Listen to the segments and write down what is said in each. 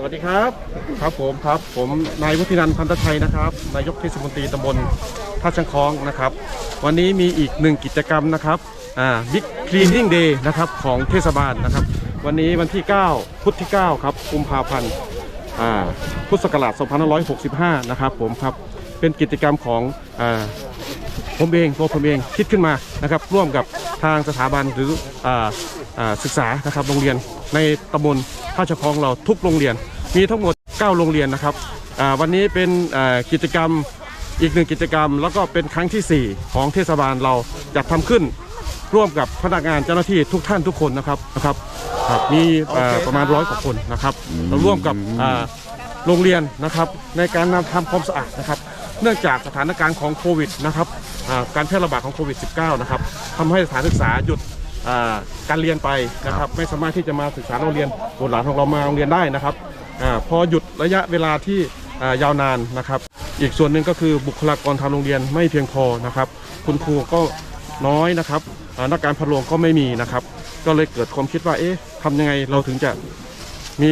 สวัสดีครับ ครับผมครับผมนายวุฒินันท์พันธชัยนะครับนายกเทศมนตรีตำบลท่าชังคล้องนะครับ วันนี้มีอีกหนึ่งกิจกรรมนะครับอ่าบิ๊กคลีน i ิ่งเดย์นะครับของเทศบาลนะครับ วันนี้วันที่ 9 พุธที่ 9 ครับกุมภาพันธ์อ่าพุทธศักราช2565 นะครับผมครับเป็นกิจกรรมของอ่าผมเองตัวผมเองคิดขึ้นมานะครับร่วมกับทางสถาบันหรืออ่าอ่าศึกษานะครับโรงเรียน ในตำบลท่าชะคองเราทุกโรงเรียน มีทั้งหมด 9 โรงเรียนนะครับอ่าวันนี้เป็นอ่ากิจกรรมอีกหนึ่งกิจกรรม แล้วก็เป็นครั้งทีสี่4 ของเทศบาลเราจัดทำขึ้นร่วมกับพนักงานเจ้าหน้าที่ทุกท่านทุกคนนะครับนะครับครับมีเอ่อประมาณร้อยกว่าคนนะครับเราร่วมกับอ่าโรงเรียนนะครับในการนำทำความสะอาดนะครับ เนื่องจากสถานการณ์ของโควิดนะครับอ่าการแพร่ระบาดของโควิด -19 นะครับทำให้สถานศึกษาหยุดอ่า การเรียนไปนะครับไม่สามารถที่จะมาศึกษาโรงเรียนบุตรหลานของเรามาโรงเรียนได้นะครับอาพอหยุดระยะเวลาที่อ่ายาวนานนะครับ อีกส่วนหนึ่งก็คือบุคลากรทางโรงเรียนไม่เพียงพอนะครับ คุณครูก็น้อยนะครับอ่านักการพะโลงก็ไม่มีนะครับ ก็เลยเกิดความคิดว่าเอ๊ะทำยังไงเราถึงจะมี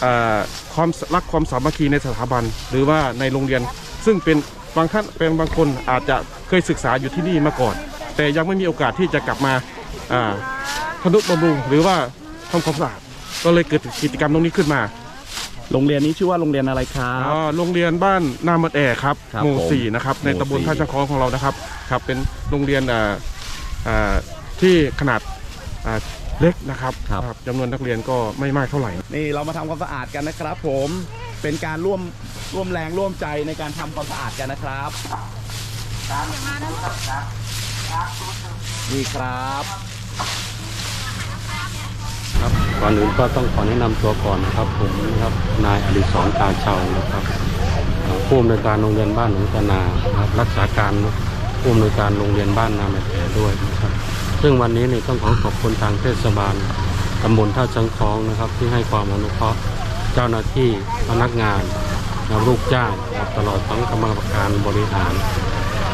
เอ่อความรักความสามัคคีในสถาบัน หรือว่าในโรงเรียน ซึ่งเป็นบางท่านเป็นบางคนอาจจะเคยศึกษาอยู่ที่นี่มาก่อน แต่ยังไม่มีโอกาสที่จะกลับมา อ่าทนุบำรุงหรือว่าทำความสะอาดก็เลยเกิดกิจกรรมตรงนี้ขึ้นมาโรงเรียนนี้ชื่อว่าโรงเรียนอะไรครับ อ๋อโรงเรียนบ้านนามัดแอครับครับหมู่ผมสี่นะครับในหมู่ตำบลสี่ ท่าชังคองของเรานะครับครับ เป็นโรงเรียนอ่าอ่าที่ขนาดอ่าเล็กนะครับครับ จำนวนนักเรียนก็ไม่มากเท่าไหร่ นี่เรามาทำความสะอาดกันนะครับผมเป็นการร่วมร่วมแรงร่วมใจในการทำความสะอาดกันนะครับนี่ ครับ ครับก่อนอื่นก็ต้องขอแนะนำตัวก่อนนะครับ ผมนะครับนายอดิศรตาเชานะครับเอ่อผู้อำนวยการโรงเรียนบ้านหนองตะนานะครับรักษาการผู้อำนวยการโรงเรียนบ้านนาแม่แผด้วยนะครับ ซึ่งวันนี้นี่ต้องขอขอบคุณทางเทศบาลตำบลท่าชังคล้องนะครับ ที่ให้ความอนุเคราะห์เจ้าหน้าที่พนักงานนะครับลูกจ้างนะครับตลอดทั้งกรรมการบริหาร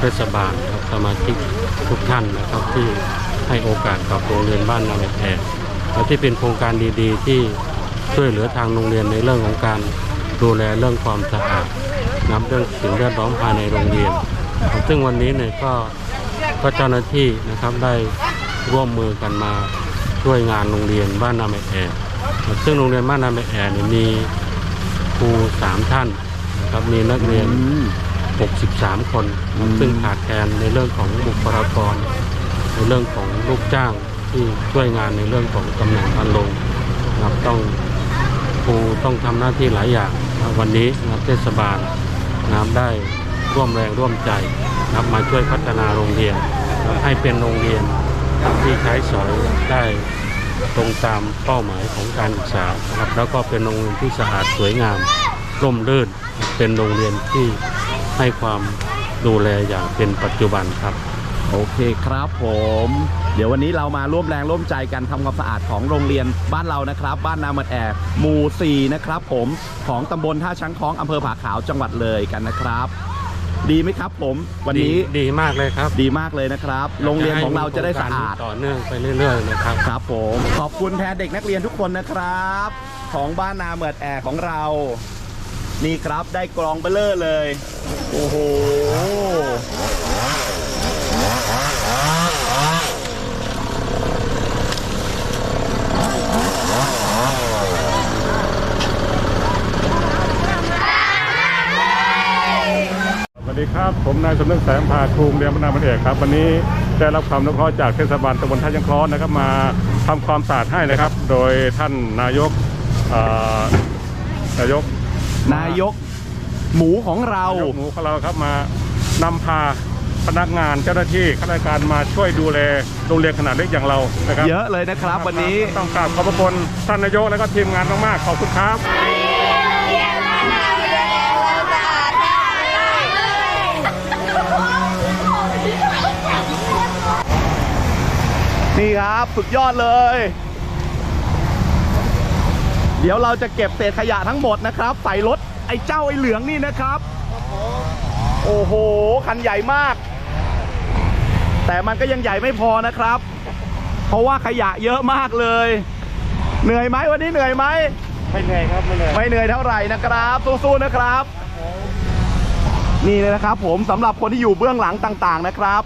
เทศบาลนะครับสมาชิกทุกท่านนะครับที่ให้โอกาสกับโรงเรียนบ้านนาแมแผและที่เป็นโครงการดีๆ ที่ช่วยเหลือทางโรงเรียนในเรื่องของการดูแลเรื่องความสะอาดนำเรื่องสิ่งแวดล้อมภายในโรงเรียน ซึ่งวันนี้เนี่ยก็ก็เจ้าหน้าที่นะครับได้ร่วมมือกันมาช่วยงานโรงเรียนบ้านนาแมแอซึ่งโรงเรียนบ้านนาแมแอเนี่ยมีครูสามท่านนะครับมีนักเรียน 63 คนนะครับซึ่งขาดแคลนในเรื่องของบุคลากร ในเรื่องของลูกจ้างที่ช่วยงานในเรื่องของตำแหน่งพันโรงนะครับต้องครูต้องทำหน้าที่หลายอย่างนะครับวันนี้นะครับเทศบาลนะครับได้ร่วมแรงร่วมใจนะครับมาช่วยพัฒนาโรงเรียนนะครับให้เป็นโรงเรียนที่ใช้สอยได้ตรงตามเป้าหมายของการศึกษานะครับแล้วก็เป็นโรงเรียนที่สะอาดสวยงามร่มรื่น เป็นโรงเรียนที่ ให้ความดูแลอย่างเป็นปัจจุบันครับ โอเคครับผม เดี๋ยววันนี้เรามาร่วมแรงร่วมใจกันทำความสะอาดของโรงเรียนบ้านเรานะครับ บ้านนามัดแอบหมู่4นะครับผมของตำบลท่าช้างคล้องอำเภอผาขาวจังหวัดเลยกันนะครับ ดีไหมครับผม วันนี้ดีดีมากเลยครับดีมากเลยนะครับ โรงเรียนของเราจะได้สะอาด ต่อเนื่องไปเรื่อย ๆ นะครับ ครับผม ขอบคุณแทนเด็กนักเรียนทุกคนนะครับ ของบ้านนาเมือดแอร์ของเรา นี่ครับได้กรองเบลเลอร์เลย โอ้โห สวัสดีครับ ผมนายสมนึกแสงพาครูโรงเรียนบรรณาบันเอกครับ วันนี้ได้รับความนุเคราะห์จากเทศบาลตำบลท่ายังคล้อนะครับ มาทำความสะอาดให้นะครับ โดยท่านนายกเอ่อนายก นายกหมูของเรา นายกหมูของเราครับมานำพาพนักงานเจ้าหน้าที่ข้าราชการมาช่วยดูแลโรงเรียนขนาดเล็กอย่างเรานะครับเยอะเลยนะครับ วันนี้ต้องกราบขอบพระคุณท่านนายกและก็ทีมงานมากๆขอบคุณครับนี่ครับ สุดยอดเลย เดี๋ยวเราจะเก็บเศษขยะทั้งหมดนะครับ ใส่รถไอ้เจ้าไอ้เหลืองนี่นะครับ โอ้โห คันใหญ่มาก แต่มันก็ยังใหญ่ไม่พอนะครับ เพราะว่าขยะเยอะมากเลย เหนื่อยไหมวันนี้เหนื่อยไหมไม่เหนื่อยครับไม่เหนื่อยไม่เหนื่อยเท่าไหร่นะครับสู้ๆนะครับ นี่เลยนะครับ ผมสำหรับคนที่อยู่เบื้องหลังต่างๆนะครับ